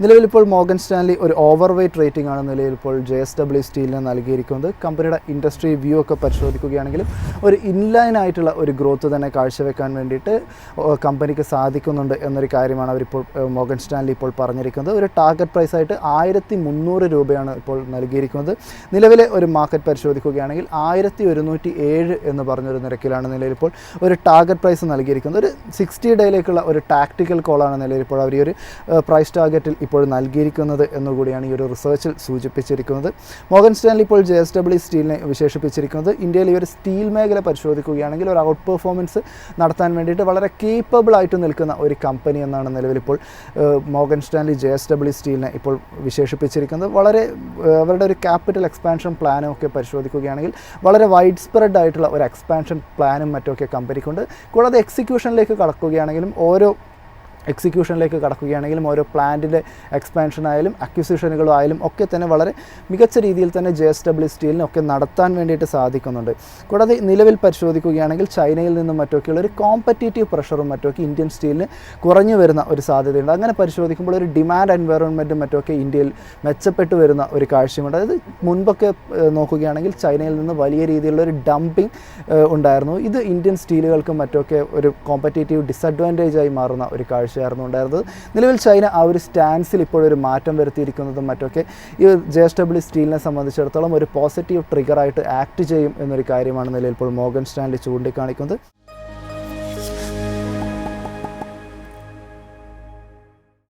നിലവിൽ ഇപ്പോൾ Morgan Stanley ഒരു ഓവർ വെയ്റ്റ് റേറ്റിംഗ് ആണ് നിലവിൽ ഇപ്പോൾ ജെ എസ് ഡബ്ല്യു സ്റ്റീലിന് നൽകിയിരിക്കുന്നത്. കമ്പനിയുടെ ഇൻഡസ്ട്രി വ്യൂ ഒക്കെ പരിശോധിക്കുകയാണെങ്കിലും ഒരു ഇൻലൈൻ ആയിട്ടുള്ള ഒരു ഗ്രോത്ത് തന്നെ കാഴ്ചവെക്കാൻ വേണ്ടിയിട്ട് കമ്പനിക്ക് സാധിക്കുന്നുണ്ട് എന്നൊരു കാര്യമാണ് അവരിപ്പോൾ മോഗൻ സ്റ്റാൻലി ഇപ്പോൾ പറഞ്ഞിരിക്കുന്നത്. ഒരു ടാർഗറ്റ് പ്രൈസ് ആയിട്ട് ആയിരത്തി മുന്നൂറ് രൂപയാണ് ഇപ്പോൾ നൽകിയിരിക്കുന്നത്. നിലവിലെ ഒരു മാർക്കറ്റ് പരിശോധിക്കുകയാണെങ്കിൽ ആയിരത്തി ഒരുന്നൂറ്റി ഏഴ് എന്ന് പറഞ്ഞൊരു നിരക്കിലാണ് നിലവിൽ ഇപ്പോൾ ഒരു ടാർഗറ്റ് പ്രൈസ് നൽകിയിരിക്കുന്നത്. ഒരു സിക്സ്റ്റി ഡേയിലേക്കുള്ള ഒരു ടാക്ടിക്കൽ കോളാണ് നിലവിൽ ഇപ്പോൾ അവർ ഒരു പ്രൈസ് ടാർഗറ്റിൽ ഇപ്പോൾ നൽകിയിരിക്കുന്നത് എന്നുകൂടിയാണ് ഈ ഒരു റിസർച്ചിൽ സൂചിപ്പിച്ചിരിക്കുന്നത്. മോഗൻ സ്റ്റാൻലി ഇപ്പോൾ ജെ എസ് ഡബ്ല്യു സ്റ്റീലിനെ വിശേഷിപ്പിച്ചിരിക്കുന്നത്. ഇന്ത്യയിൽ ഈ ഒരു സ്റ്റീൽ മേഖല പരിശോധിക്കുകയാണെങ്കിൽ ഒരു ഔട്ട് പെർഫോമൻസ് നടത്താൻ വേണ്ടിയിട്ട് വളരെ കേപ്പബിൾ ആയിട്ട് നിൽക്കുന്ന ഒരു കമ്പനി എന്നാണ് നിലവിലിപ്പോൾ Morgan Stanley J S W സ്റ്റീലിനെ ഇപ്പോൾ വിശേഷിപ്പിച്ചിരിക്കുന്നത്. വളരെ അവരുടെ ഒരു ക്യാപിറ്റൽ എക്സ്പാൻഷൻ പ്ലാനും ഒക്കെ പരിശോധിക്കുകയാണെങ്കിൽ വളരെ വൈഡ് സ്പ്രെഡ് ആയിട്ടുള്ള ഒരു എക്സ്പാൻഷൻ പ്ലാനും മറ്റുമൊക്കെ കമ്പനിക്കുണ്ട് കൂടാതെ എക്സിക്യൂഷനിലേക്ക് കടക്കുകയാണെങ്കിലും ഓരോ എക്സിക്യൂഷനിലേക്ക് കടക്കുകയാണെങ്കിലും ഓരോ പ്ലാന്റിന്റെ എക്സ്പാൻഷൻ ആയാലും അക്വിസിഷനുകളും ആയാലും ഒക്കെ തന്നെ വളരെ മികച്ച രീതിയിൽ തന്നെ ജെ എസ് ഡബ്ല്യു സ്റ്റീലിനൊക്കെ നടത്താൻ വേണ്ടിയിട്ട് സാധിക്കുന്നുണ്ട്. കൂടാതെ നിലവിൽ പരിശോധിക്കുകയാണെങ്കിൽ ചൈനയിൽ നിന്നും മറ്റൊക്കെയുള്ള ഒരു കോമ്പറ്റേറ്റീവ് പ്രഷറും മറ്റൊക്കെ ഇന്ത്യൻ സ്റ്റീലിന് കുറഞ്ഞു വരുന്ന ഒരു സാധ്യതയുണ്ട്. അങ്ങനെ പരിശോധിക്കുമ്പോൾ ഒരു ഡിമാൻഡ് എൻവയറോൺമെന്റും മറ്റൊക്കെ ഇന്ത്യയിൽ മെച്ചപ്പെട്ടു വരുന്ന ഒരു കാഴ്ചയുണ്ട്. അതായത് മുൻപൊക്കെ നോക്കുകയാണെങ്കിൽ ചൈനയിൽ നിന്ന് വലിയ രീതിയിലുള്ള ഒരു ഡംപിങ് ഉണ്ടായിരുന്നു. ഇത് ഇന്ത്യൻ സ്റ്റീലുകൾക്കും മറ്റൊക്കെ ഒരു കോമ്പറ്റേറ്റീവ് ഡിസഡ്വാന്റേജ് ആയി മാറുന്ന ഒരു കാഴ്ചയായിരുന്നു ഉണ്ടായിരുന്നത്. നിലവിൽ ചൈന ആ ഒരു സ്റ്റാൻസിൽ ഇപ്പോഴൊരു മാറ്റം വരുത്തിയിരിക്കുന്നതും മറ്റൊക്കെ ഈ ജെ എസ് ഡബ്ല്യു സ്റ്റീലിനെ സംബന്ധിച്ചിടത്തോളം ഒരു പോസിറ്റീവ് ട്രിഗറായിട്ട് ആക്ട് ചെയ്യും എന്നൊരു കാര്യമാണ് നിലവിൽ ഇപ്പോൾ മോഗൻ സ്റ്റാൻലി ചൂണ്ടിക്കാണിക്കുന്നത്.